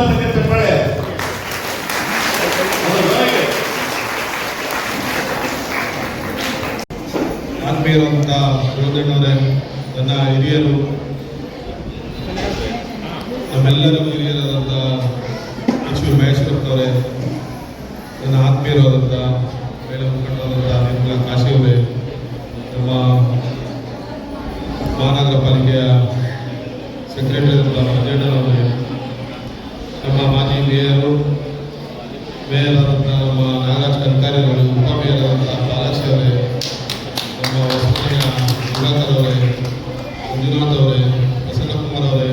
ಸಂಖ್ಯೆ ಚಪ್ಪಾಳೆ ಆತ್ಮೀಯರಂತ ನನ್ನ ಹಿರಿಯರು ನಮ್ಮೆಲ್ಲರಿಗೂ ಹಿರಿಯರಾದಂಥ ಎಚ್ ವಿ ಮಹೇಶ್ವರಪ್ಪನವರೇ ನನ್ನ ಆತ್ಮೀಯರಾದಂಥ ಮೇಳ ಮುಖಂಡರಾದಂಥ ನಿರ್ಮಲಾ ಕಾಶಿಯವರೇ ನಮ್ಮ ಮಹಾನಗರ ಪಾಲಿಕೆಯ ಸೆಕ್ರೆಟರಿ ಆದಂಥ ಮಂಜಣ್ಣನವರೇ ನಮ್ಮ ಮಾಜಿ ಮೇಯರು ಮೇಯರ್ ಆದಂಥ ನಮ್ಮ ನಾಗರಾಜ್ ಕನ್ಕಾರಿಯವರು ಉಪ ಮೇಯರ್ ಆದಂಥ ಬಾಲಾಜಿ ಅವರೇ ನಮ್ಮ ಹೊಸಮನೆಯ ದಿವಾಕರ್ ಅವರೇ ಮಂಜುನಾಥ್ ಅವರೇ ಪ್ರಸನ್ನಕುಮಾರ್ ಅವರೇ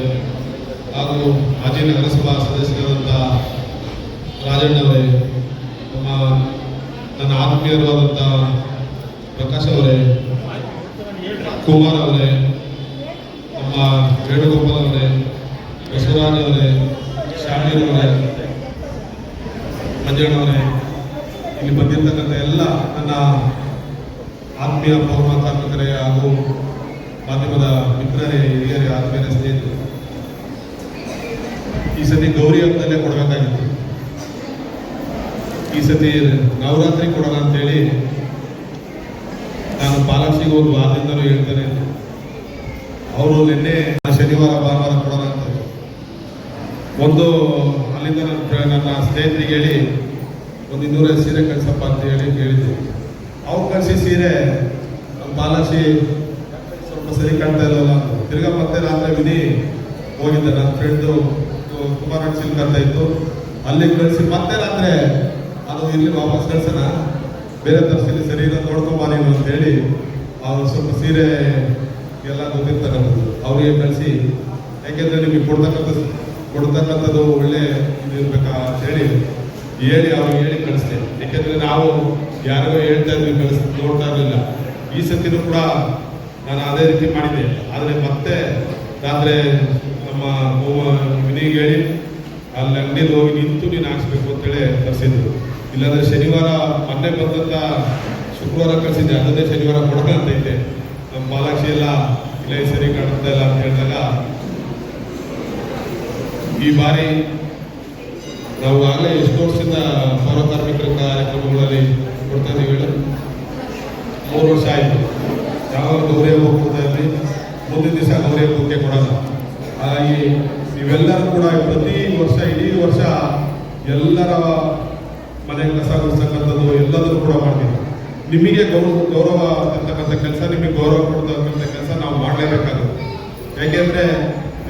ಹಾಗೂ ಮಾಜಿ ನಗರಸಭಾ ಸದಸ್ಯರಾದಂಥ ರಾಜಣ್ಣ ಅವರೇ ನಮ್ಮ ನನ್ನ ಆತ್ಮೀಯರಾದಂಥ ಪ್ರಕಾಶ್ ಅವರೇ, ಕುಮಾರ್ ಅವರೇ, ನಮ್ಮ ವೇಣುಗೋಪಾಲ್ ಅವರೇ, ಬಸವರಾಜ್ ಅವರೇ ಶಾಣೀರ್ ಅವರೇ ಮಂಜಣ್ಣವರೇ ಇಲ್ಲಿ ಬಂದಿರ್ತಕ್ಕಂಥ ಎಲ್ಲ ನನ್ನ ಆತ್ಮೀಯ ಪೌರ ಕಾರ್ಮಿಕರೇ ಹಾಗೂ ಮಾಧ್ಯಮದ ಮಿತ್ರರೇ, ಹಿರಿಯರೇ, ಆತ್ಮೀಯ ಸ್ನೇಹಿತರು. ಈ ಸತಿ ಗೌರಿ ಹಬ್ಬದಲ್ಲೇ ಕೊಡಬೇಕಾಗಿತ್ತು. ಸತಿ ನವರಾತ್ರಿ ಕೊಡೋಣ ಅಂತೇಳಿ ನಾನು ಪಾಲಾಕ್ಷಿಗೆ ಒಂದು ವಾರದಿಂದಲೂ ಇದ್ದೆ. ಅವರು ನಿನ್ನೆ ಶನಿವಾರ, ಭಾನುವಾರ ಕೊಡೋಣ ಅಂತ ಒಂದು ಅಲ್ಲಿಂದ ನನ್ನ ನನ್ನ ಸ್ನೇಹಿತರಿಗೆ ಹೇಳಿ, ಒಂದು ಇನ್ನೂರೈದು ಸೀರೆ ಕಳಿಸಪ್ಪ ಅಂತ ಹೇಳಿ ಕೇಳಿದ್ದೆ ಅವ್ರು ಕಳಿಸಿ ಸೀರೆ ನಮ್ಮ ಬಾಲಾಜಿ ಸ್ವಲ್ಪ ಸರಿ ಕಾಣ್ತಾ. ತಿರ್ಗಾ ಮತ್ತೆ ರಾತ್ರಿ ವಿಧಿ ಹೋಗಿದ್ದೆ ನನ್ನ ಫ್ರೆಂಡು ಕುಮಾರ ಸಿಲ್ಕ್ ಅಂತ ಇತ್ತು ಅಲ್ಲಿ ಕಳಿಸಿ ಮತ್ತೆ ರಾತ್ರಿ ಅದು ಇಲ್ಲಿ ವಾಪಸ್ ಕಳ್ಸೋಣ. ಬೇರೆ ತರಿಸಲಿ ಸರಿ ಇಲ್ಲ ನೋಡ್ಕೊಂಬ ನೀನು ಅಂತ ಹೇಳಿ ಅವ್ರು ಸ್ವಲ್ಪ ಸೀರೆ ಎಲ್ಲ ಗೊತ್ತಿರ್ತಕ್ಕಂಥದ್ದು ಅವರಿಗೆ ಕಳಿಸಿ. ಯಾಕೆಂದರೆ ನಿಮಗೆ ಕೊಡ್ತಕ್ಕಂಥ ಕೊಡ್ತಕ್ಕಂಥದ್ದು ಒಳ್ಳೆ ಇದು ಇರ್ಬೇಕಾ ಅಂತ ಹೇಳಿ ಹೇಳಿ ಅವ್ರಿಗೆ ಹೇಳಿ ಕಳಿಸ್ತೇನೆ ಯಾಕೆಂದ್ರೆ ನಾವು ಯಾರಿಗೋ ಹೇಳ್ತಾ ಇದ್ವಿ, ಕಳಿಸ್, ನೋಡ್ತಾ ಇರಲಿಲ್ಲ. ಈ ಸತಿನೂ ಕೂಡ ನಾನು ಅದೇ ರೀತಿ ಮಾಡಿದ್ದೆ ಆದರೆ ಮತ್ತೆ ರಾತ್ರಿ ನಮ್ಮ ವಿನಿಗೆ ಹೇಳಿ, ಅಲ್ಲಿ ಅಂಗಡಿಯಲ್ಲಿ ಹೋಗಿ ನಿಂತು ನೀನು ಹಾಕ್ಸ್ಬೇಕು ಅಂತೇಳಿ ತರಿಸಿದ್ರು ಇಲ್ಲಾಂದ್ರೆ ಶನಿವಾರ ಮೊನ್ನೆ ಬಂದಂತ ಶುಕ್ರವಾರ ಕಳಿಸಿದ್ದೆ. ಅದನ್ನೇ ಶನಿವಾರ ಕೊಡೋಣ ಅಂತ ಇದ್ದೆ. ನಮ್ಮ ಬಾಲಾಕ್ಷಿ ಎಲ್ಲ, ಇಲ್ಲ ಸರಿ ಕಾಣುತ್ತಾ ಇಲ್ಲ ಅಂತ ಹೇಳಿದಾಗ, ಈ ಬಾರಿ ನಾವು ಆಗಲೇ ಎಷ್ಟು ವರ್ಷದಿಂದ ಪೌರ ಕಾರ್ಮಿಕರ ಕಾರ್ಯಕ್ರಮಗಳಲ್ಲಿ ಕೊಡ್ತಾ ಇದ್ದೀವಿ ಹೇಳಿ. ಮೂರು ವರ್ಷ ಆಯಿತು. ಯಾವಾಗ ಗೌರವ ಹೋಗ್ತಾ ಇದ್ವಿ ಮುಂದಿನ ದಿವಸ ಗೌರವ ಹಬ್ಬಕ್ಕೆ ಕೊಡೋಣ ಹಾಗಾಗಿ ನೀವೆಲ್ಲರೂ ಕೂಡ ಪ್ರತಿ ವರ್ಷ, ಇಡೀ ವರ್ಷ ಎಲ್ಲರ ಮನೆ ಕಸ ಗುಡಿಸ್ತಕ್ಕಂಥದ್ದು ಎಲ್ಲದನ್ನು ಕೂಡ ಮಾಡ್ತೀವಿ. ನಿಮಗೆ ಗೌರವ ಗೌರವ ಅಂತಕ್ಕಂಥ ಕೆಲಸ, ನಿಮಗೆ ಗೌರವ ಕೊಡ್ತಕ್ಕಂಥ ಕೆಲಸ ನಾವು ಮಾಡಲೇಬೇಕಾಗುತ್ತೆ. ಯಾಕೆಂದ್ರೆ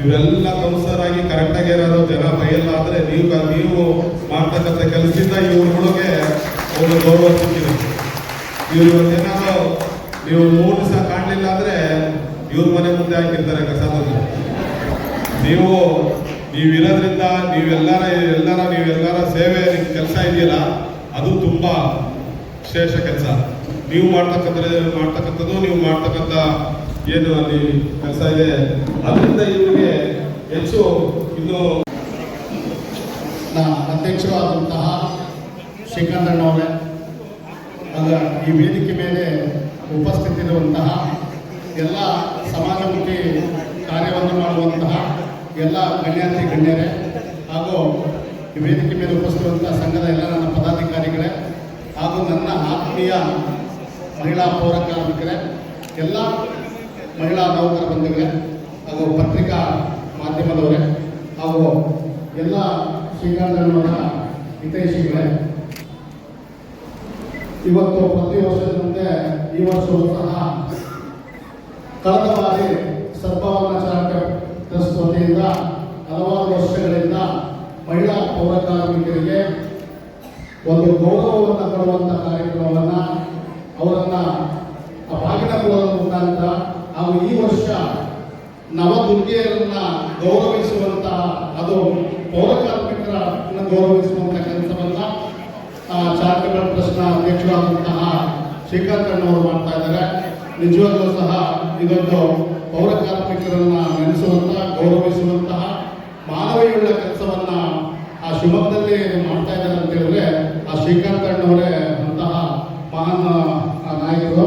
ಇವರೆಲ್ಲ ಕೌನ್ಸರ್ ಆಗಿ ಕರೆಕ್ಟಾಗಿ ಏನಾದ್ರು ಜನ ಬೈಯಲ್ಲ ನೀವು ನೀವು ನೀವು ಮಾಡ್ತಕ್ಕಂಥ ಕೆಲಸದಿಂದ ಇವ್ರುಗಳಿಗೆ ಒಂದು ಗೌರವ ಸಿಕ್ಕಿದೆ. ಇವ್ರು ಇವತ್ತೇನಾದ್ರು ನೀವು ಮೂರು ದಿವಸ ಕಾಣಲಿಲ್ಲ ಅಂದ್ರೆ ಇವ್ರ ಮನೆ ಮುಂದೆ ಹಾಕಿರ್ತಾರೆ ಕಸದಲ್ಲಿ ನೀವು ನೀವಿರೋದ್ರಿಂದ ನೀವೆಲ್ಲರ, ಎಲ್ಲರ, ನೀವೆಲ್ಲರ ಸೇವೆ ಕೆಲಸ ಇದೆಯಲ್ಲ, ಅದು ತುಂಬ ಶ್ರೇಷ್ಠ ಕೆಲಸ. ನೀವು ಮಾಡ್ತಕ್ಕಂಥ ಮಾಡ್ತಕ್ಕಂಥದ್ದು, ನೀವು ಮಾಡ್ತಕ್ಕಂಥ ಏನು ಅಲ್ಲಿ ಕೆಲಸ ಇದೆ, ಅದರಿಂದ ಇವರಿಗೆ ಹೆಚ್ಚು ಇನ್ನು ಅಧ್ಯಕ್ಷರು ಆದಂತಹ ಶ್ರೀಕಂಠಣ್ಣವರೇ ಅದ ಈ ವೇದಿಕೆ ಮೇಲೆ ಉಪಸ್ಥಿತಿರುವಂತಹ ಎಲ್ಲ ಸಮಾಜಮುಖಿ ಕಾರ್ಯವನ್ನು ಮಾಡುವಂತಹ ಎಲ್ಲ ಗಣ್ಯಾತಿ ಗಣ್ಯರೇ ಹಾಗೂ ಈ ವೇದಿಕೆ ಮೇಲೆ ಉಪಸ್ಥಿರುವಂಥ ಸಂಘದ ಎಲ್ಲ ನನ್ನ ಪದಾಧಿಕಾರಿಗಳೇ ಹಾಗೂ ನನ್ನ ಆತ್ಮೀಯ ಮಹಿಳಾ ಪೌರ ಕಾರ್ಮಿಕರೇ, ಎಲ್ಲ ಮಹಿಳಾ ನೌಕರ ಬಂಧುಗಳೇ ಹಾಗೂ ಪತ್ರಿಕಾ ಮಾಧ್ಯಮದವರೇ ಹಾಗೂ ಎಲ್ಲ ಶ್ರೀಕಾಂತನವರ ಹಿತೈಷಿಗಳೇ. ಇವತ್ತು ಪ್ರತಿ ವರ್ಷದಂತೆ ಈ ವರ್ಷವೂ ಸಹ ಕಳೆದ ಬಾರಿ ಸದ್ಭಾವನಾ ಚಾರಿಟಬಲ್ ಟ್ರಸ್ಟ್ ಹಲವಾರು ವರ್ಷಗಳಿಂದ ಮಹಿಳಾ ಪೌರ ಕಾರ್ಮಿಕರಿಗೆ ಒಂದು ಗೌರವವನ್ನು ಕೊಡುವಂಥ ಕಾರ್ಯಕ್ರಮವನ್ನು ಅವರನ್ನ ಬಾಗಿನ ಕೊಡುವ ಮುಖಾಂತರ ಹಾಗೂ ಈ ವರ್ಷ ನವದುರ್ಗೆಯರನ್ನ ಗೌರವಿಸುವಂತಹ, ಅದು ಪೌರ ಕಾರ್ಮಿಕರ ಗೌರವಿಸುವಂತಹ ಕೆಲಸವನ್ನ ಚಾರಿಟಬಲ್ ಟ್ರಸ್ಟ್ನ ಅಧ್ಯಕ್ಷರಾದಂತಹ ಶ್ರೀಕಾಂತ್ ಅಣ್ಣವರು ಮಾಡ್ತಾ ಇದ್ದಾರೆ. ನಿಜವಾಗ್ಲೂ ಸಹ ಇದೊಂದು ಪೌರ ಕಾರ್ಮಿಕರನ್ನ ನೆನೆಸುವಂತಹ ಗೌರವಿಸುವಂತಹ ಮಾನವೀಯುಳ್ಳ ಕೆಲಸವನ್ನ ಆ ಶಿವಮೊಗ್ಗದಲ್ಲಿ ಮಾಡ್ತಾ ಇದ್ದಾರೆ ಅಂತ ಹೇಳಿದ್ರೆ, ಆ ಶ್ರೀಕಾಂತ್ ಅಣ್ಣವರೇ ಅಂತಹ ಮಹಾನ್ ನಾಯಕರು.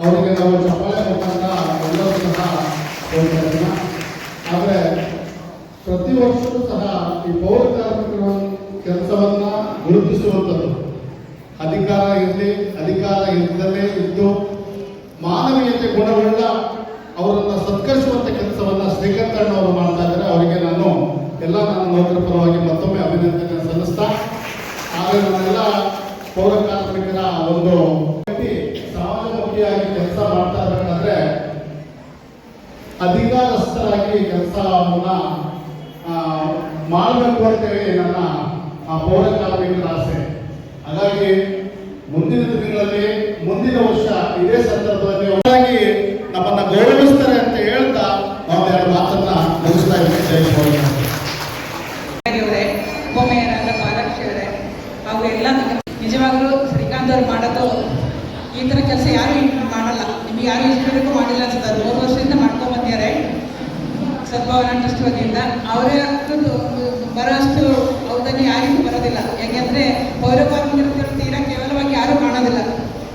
ಅವರಿಗೆ ನಾವು ಚಪ್ಪಾಳೆ ಮುಖಾಂತರ ಎಲ್ಲರೂ ಸಹ ಹೇಳ್ತಾ ಇದ್ದೀನ. ಆದ್ರೆ ಪ್ರತಿ ವರ್ಷವೂ ಸಹ ಈ ಪೌರ ಕಾರ್ಮಿಕರ ಕೆಲಸವನ್ನ ಗುರುತಿಸುವಂಥದ್ದು ಅಧಿಕಾರ ಇರಲಿ ಅಧಿಕಾರ ಇಲ್ಲದಲ್ಲೇ ಇದ್ದು ಮಾನವೀಯತೆ ಗುಣವುಳ್ಳ ಅವರನ್ನ ಸತ್ಕರಿಸುವಂತ ಕೆಲಸವನ್ನ ಶ್ರೀಕಾಂತ್ ಅಣ್ಣವರು ಮಾಡ್ತಾ ಇದ್ದಾರೆ ಅವರಿಗೆ ನಾನು ಎಲ್ಲ ನನ್ನ ನೌಕರ ಪರವಾಗಿ ಮತ್ತೊಮ್ಮೆ ಅಭಿನಂದನೆ ಸಲ್ಲಿಸ್ತಾ ಹಾಗೆ ನನ್ನೆಲ್ಲ ಪೌರ ಕಾರ್ಮಿಕರ ಒಂದು ವ್ಯಕ್ತಿ ಸಮಾಜಮುಖಿಯಾಗಿ ಕೆಲಸ ಮಾಡ್ತಾ ಇರಬೇಕಾದ್ರೆ ಅಧಿಕಾರಸ್ಥರಾಗಿ ಕೆಲಸವನ್ನ ಮಾಡಬೇಕು ಅಂತೇಳಿ ನನ್ನ ಪೌರ ಕಾರ್ಮಿಕರ ಆಸೆ. ಹಾಗಾಗಿ ಮುಂದಿನ ದಿನಗಳಲ್ಲಿ, ಮುಂದಿನ ವರ್ಷ ಇದೇ ಸಂದರ್ಭದಲ್ಲಿ ಒಟ್ಟಾಗಿ ನಮ್ಮನ್ನ ಗೌರವಿಸ್ತಾರೆ ಅಂತ ಹೇಳ್ತಾ ನಾವು ಎರಡು ಮಾತನ್ನ ಮುಗಿಸ್ತಾ ಇದ್ದೀವಿ ಹಾಗೂ ಎಲ್ಲ ನಿಜವಾಗ್ಲೂ ಶ್ರೀಕಾಂತ್ ಅವ್ರು ಮಾಡೋದು ಈ ಥರ ಕೆಲಸ ಯಾರು ಮಾಡಲ್ಲ. ನಿಮ್ಗೆ ಯಾರು ಇಷ್ಟಬೇಕು ಮಾಡಿಲ್ಲ ಅನ್ಸುತ್ತೆ ಅದು ಮೂರು ವರ್ಷದಿಂದ ಮಾಡ್ಕೊಂಬಂದಿದ್ದಾರೆ ಸದ್ಭಾವನಾ ಟ್ರಸ್ಟ್ ವತಿಯಿಂದ. ಅವರೇ ಬರೋಷ್ಟು ಔದಾರ್ಯ ಯಾರಿಗೂ ಬರೋದಿಲ್ಲ. ಯಾಕೆಂದ್ರೆ ಕಾರ್ಮಿಕರು ತೀರಾ ಕೇವಲವಾಗಿ ಯಾರೂ ಕಾಣೋದಿಲ್ಲ.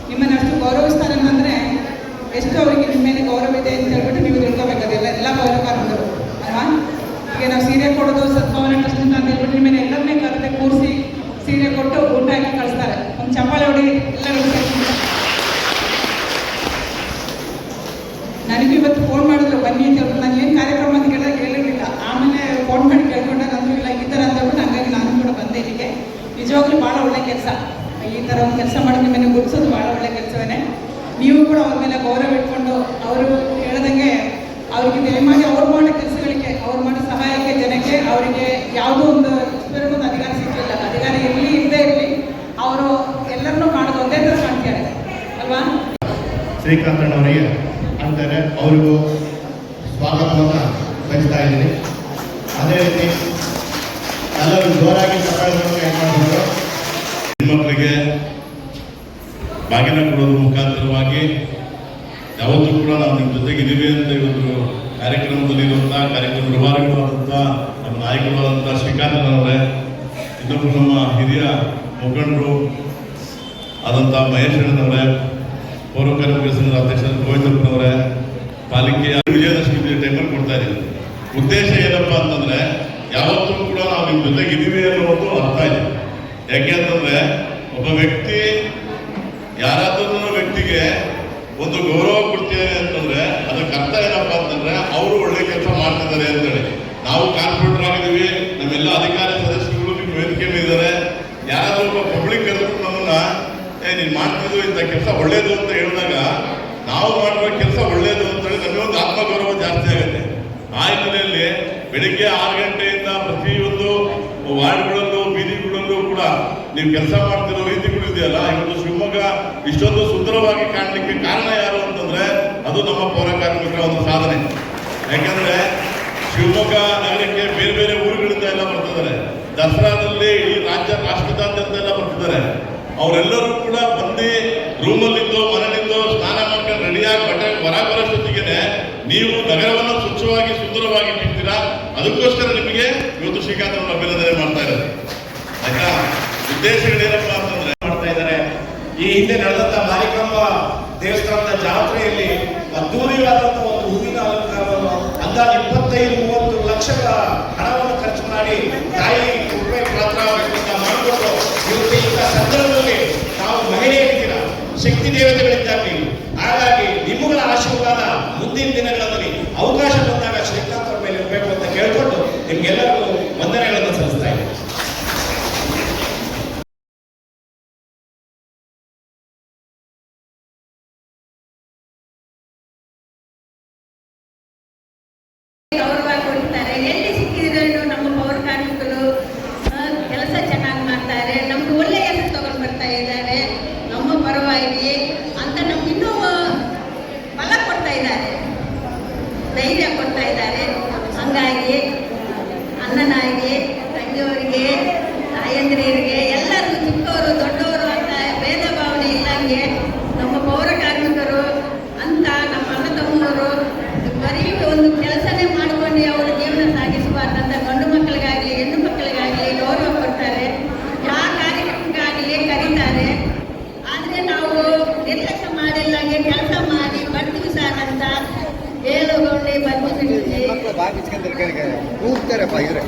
ನಿಮ್ಮನ್ನು ಅಷ್ಟು ಗೌರವಿಸ್ತಾರೆ ಅಂತಂದ್ರೆ ಎಷ್ಟು ಅವರಿಗೆ ನಿಮ್ಮ ಮೇಲೆ ಗೌರವ ಇದೆ ಅಂತ ಹೇಳ್ಬಿಟ್ಟು ನೀವು ತಿಳ್ಕೊಬೇಕಾದಿಲ್ಲ ಎಲ್ಲ ಗೌರವಕಾರರು ಅಲ್ವಾ? ಈಗ ನಾವು ಸೀರೆ ಕೊಡೋದು ಸದ್ಭಾವನಾ ಟ್ರಸ್ಟ್ ಅಂತ ಹೇಳ್ಬಿಟ್ಟು ನಿಮ್ಮನ್ನ ಎಲ್ಲರನ್ನೇ ಕರೆದೆ ಕೂರಿಸಿ ಸೀರೆ ಕೊಟ್ಟು ಊಟ ಹಾಕಿ ಕಳಿಸ್ತಾರೆ ಒಂದು ಚಪ್ಪಾಳೆ ಹೊಡಿ ಎಲ್ಲರೂ ಸೇರ್ಕೊಂಡು. ನನಗೂ ಇವತ್ತು ಫೋನ್ ಮಾಡಿದ್ರು ಬನ್ನಿ ಅಂತ ಹೇಳ್ಬಿಟ್ಟು ನಾನು ಏನು ಕಾರ್ಯಕ್ರಮ ಅಂತ ಕೇಳಿದಾಗ ಹೇಳಿರಲಿಲ್ಲ ಆಮೇಲೆ ಫೋನ್ ಮಾಡಿ ಕೇಳ್ಕೊಂಡಾಗ ಅಂದ್ರು ಇಲ್ಲ ಈ ಥರ ಅಂತ ಹೇಳ್ಬಿಟ್ಟು ಹಂಗಾಗಿ ನಾನು ಕೂಡ ಬಂದೆ ಇಲ್ಲಿಗೆ ನಿಜವಾಗ್ಲೂ ಭಾಳ ಒಳ್ಳೆ ಕೆಲಸ ಈ ಥರ ಒಂದು ಕೆಲಸ ಮಾಡಿ ನಿಮ್ಮನ್ನು ಗುರುತಿಸೋದು ಭಾಳ ಒಳ್ಳೆ ಕೆಲಸವೇ ನೀವು ಕೂಡ ಅವ್ರ ಮೇಲೆ ಗೌರವ ಇಟ್ಕೊಂಡು ಅವರು ಹೇಳ್ದಂಗೆ ಅವರಿಗೆ ದಯಮಾಡಿ ಅವ್ರು ಮಾಡೋ ಕೆಲಸಗಳಿಗೆ, ಅವ್ರು ಮಾಡೋ ಸಹಾಯಕ್ಕೆ ಜನಕ್ಕೆ ಅವರಿಗೆ ಯಾವುದೋ ಒಂದು ಒಂದು ಅಧಿಕಾರ ಸಿಕ್ಕಿಲ್ಲ. ಅಧಿಕಾರ ಇರಲಿ, ಇಲ್ಲದೆ ಇರಲಿ, ಅವರು ಎಲ್ಲರನ್ನೂ ಮಾಡೋದು ಒಂದೇ ಥರ ಕಾಣ್ತಾರೆ ಅಲ್ವಾ? ಶ್ರೀಕಾಂತಣ್ಣವರಿಗೆ ಅಂತಾರೆ ಅವರಿಗೂ ಸ್ವಾಗತವನ್ನು ಬಯಸ್ತಾ ಇದ್ದೀನಿ ಅದೇ ರೀತಿ ಎಲ್ಲರೂ ಜೋರಾಗಿ ಸಕಾಲವಾಗಿ ಮಾಡ್ಬೋದು ಹೆಣ್ಮಕ್ಳಿಗೆ ಬಾಗಿನ ಕೊಡೋದ್ರ ಮುಖಾಂತರವಾಗಿ ಯಾವತ್ತೂ ಕೂಡ ನಾವು ನಿಮ್ಮ ಜೊತೆಗೆ ಇದೀವಿ ಅಂತ ಇವತ್ತು ಕಾರ್ಯಕ್ರಮದಲ್ಲಿ ಕಾರ್ಯಕ್ರಮ ಪ್ರಭಾರಿಗಳಾದಂಥ ನಮ್ಮ ನಾಯಕರಾದಂಥ ಶ್ರೀಕಾಂತನವರೇ ಇನ್ನೊಬ್ಬರು ನಮ್ಮ ಹಿರಿಯ ಮುಖಂಡರು ಆದಂಥ ಮಹೇಶ್ ಅಣ್ಣನವರೇ ಪೌರ ಕಾರ್ಮಿಕ ಸಂಘದ ಅಧ್ಯಕ್ಷ ಗೋವಿಂದಪ್ಪನವರೇ ಪಾಲಿಕೆಯ ವಿಜಯದಶಮಿ ಟೈಮಲ್ಲಿ ಕೊಡ್ತಾ ಇದ್ದೀವಿ. ಉದ್ದೇಶ ಏನಪ್ಪಾ ಅಂತಂದ್ರೆ, ಯಾವತ್ತೂ ಕೂಡ ನಾವು ನಿಮ್ಮ ಜೊತೆಗೆ ಇದೀವಿ ಅನ್ನೋದು ಅರ್ಥ ಇದೆ. ಯಾಕೆ ಅಂತಂದ್ರೆ, ಒಬ್ಬ ವ್ಯಕ್ತಿ ಯಾರಾದ್ರೂ ವ್ಯಕ್ತಿಗೆ ಒಂದು ಗೌರವ ಕೊಡ್ತೇನೆ ಅಂತಂದ್ರೆ ಅದಕ್ಕೆ ಅರ್ಥ ಏನಪ್ಪಾ ಅಂತಂದ್ರೆ, ಅವರು ಒಳ್ಳೆ ಮಾಡ್ತಿದ್ದಾರೆ ಅಂತೇಳಿ ನಾವು ಕಾರ್ಪೊರೇಟರ್ ಆಗಿದ್ದೀವಿ, ನಮ್ಮೆಲ್ಲ ಅಧಿಕಾರಿ ಸದಸ್ಯರುಗಳು ನಿಮ್ಮ ವೇದಿಕೆ ಮೇಲೆ ಇದ್ದಾರೆ. ಯಾರಾದ್ರೂ ಒಬ್ಬ ಪಬ್ಲಿಕ್ ಕರೆದ್ರು ನಮ್ಮನ್ನ, ಏ, ನೀನು ಮಾಡ್ತಿದ್ದು ಇಂಥ ಕೆಲಸ ಒಳ್ಳೇದು ಅಂತ ಹೇಳಿದಾಗ, ನಾವು ಮಾಡಿರೋ ಕೆಲಸ ಒಳ್ಳೇದು ಅಂತೇಳಿ ನಮಗೆ ಒಂದು ಆತ್ಮಗೌರವ ಜಾಸ್ತಿ ಆಗುತ್ತೆ. ಆ ಹಿನ್ನೆಲೆಯಲ್ಲಿ ಬೆಳಿಗ್ಗೆ ಆರು ಗಂಟೆಯಿಂದ ಪ್ರತಿಯೊಂದು ವಾರ್ಡ್ಗಳಲ್ಲೂ, ಬೀದಿಗಳಲ್ಲೂ ಕೂಡ ನೀವು ಕೆಲಸ ಮಾಡ್ತಿರೋ ರೀತಿಗಳು ಇದೆಯಲ್ಲ. ಇವತ್ತು ಶಿವಮೊಗ್ಗ ಇಷ್ಟೊಂದು ಸುಂದರವಾಗಿ ಕಾಣಲಿಕ್ಕೆ ಕಾರಣ ಯಾರು ಅಂತಂದ್ರೆ, ಅದು ನಮ್ಮ ಪೌರ ಕಾರ್ಮಿಕರ ಒಂದು ಸಾಧನೆ. ಯಾಕಂದ್ರೆ ಶಿವಮೊಗ್ಗ, ನಗರಕ್ಕೆ ಬೇರೆ ಬೇರೆ ಊರುಗಳಿಂದ ಎಲ್ಲ ಬರ್ತಿದ್ದಾರೆ. ದಸರಾದಲ್ಲಿ ಈ ರಾಜ್ಯ ರಾಷ್ಟ್ರದಾದ್ಯಂತ ಎಲ್ಲ ಬರ್ತಿದ್ದಾರೆ. ಅವರೆಲ್ಲರೂ ಕೂಡ ಬಂದು ರೂಮಲ್ಲಿದ್ದೋ, ಮನೆಯಲ್ಲಿದ್ದೋ ಸ್ನಾನ ಮಾಡ್ಕೊಂಡು ರೆಡಿಯಾಗಿ ಬಟ್ಟೆ ಹೊರ ಬರೋಷ್ಟೊತ್ತಿಗೆ ನೀವು ನಗರವನ್ನು ಸ್ವಚ್ಛವಾಗಿ, ಸುಂದರವಾಗಿ ಇಟ್ಟಿರ್ತೀರಾ? ಅದಕ್ಕೋಸ್ಕರ ನಿಮಗೆ ಇವತ್ತು ಶ್ರೀಕಾಂತ್ ಅವರು ಅಭಿನಂದನೆ ಮಾಡ್ತಾ ಇದ್ದಾರೆ ಆಯ್ತಾ? ಉದ್ದೇಶಗಳೇನಪ್ಪ ಅಂತಂದ್ರೆ ಮಾಡ್ತಾ ಇದ್ದಾರೆ. ಈ ಹಿಂದೆ ನಡೆದಂತ ಮಾರಿಕಮ್ಮ ದೇವಸ್ಥಾನದ ಜಾತ್ರೆಯಲ್ಲಿ ಅದ್ದೂರಿಯಾದಂತಹ ಒಂದು ಹೂವಿನ ಅಲಂಕಾರವನ್ನು ಅಂದಾಜು ಇಪ್ಪತ್ತೈದು, ಮೂವತ್ತು ಲಕ್ಷಗಳ ಹಣವನ್ನು ಖರ್ಚು ಮಾಡಿ ತಾಯಿ ಕೃಪೆ ಪಾತ್ರ ಮಾಡಿಕೊಂಡು ಇವತ್ತು ಇಂಥ ಸಂದರ್ಭದಲ್ಲಿ ನಾವು ಮಹಿಳೆಯರಿದ್ದೀರ ಶಕ್ತಿ ದೇವತೆಗಳಿದ್ದಾಗಿ ಹಾಗಾಗಿ ನಿಮ್ಮಗಳ ಆಶೀರ್ವಾದ ಮುಂದಿನ ದಿನಗಳಲ್ಲಿ ಅವಕಾಶ ಬಂದಾಗ ಶ್ರೀಕಾಂತ್ ಮೇಲೆ ಇರಬೇಕು ಅಂತ ಕೇಳ್ಕೊಂಡು ನಿಮ್ಗೆಲ್ಲರಿಗೂ ವಂದನೆಗಳನ್ನು ಬಿಚ್ಕೊಂತಿರ್ಕ ನೂರ್ತಾರೆ ಇದ್ರೆ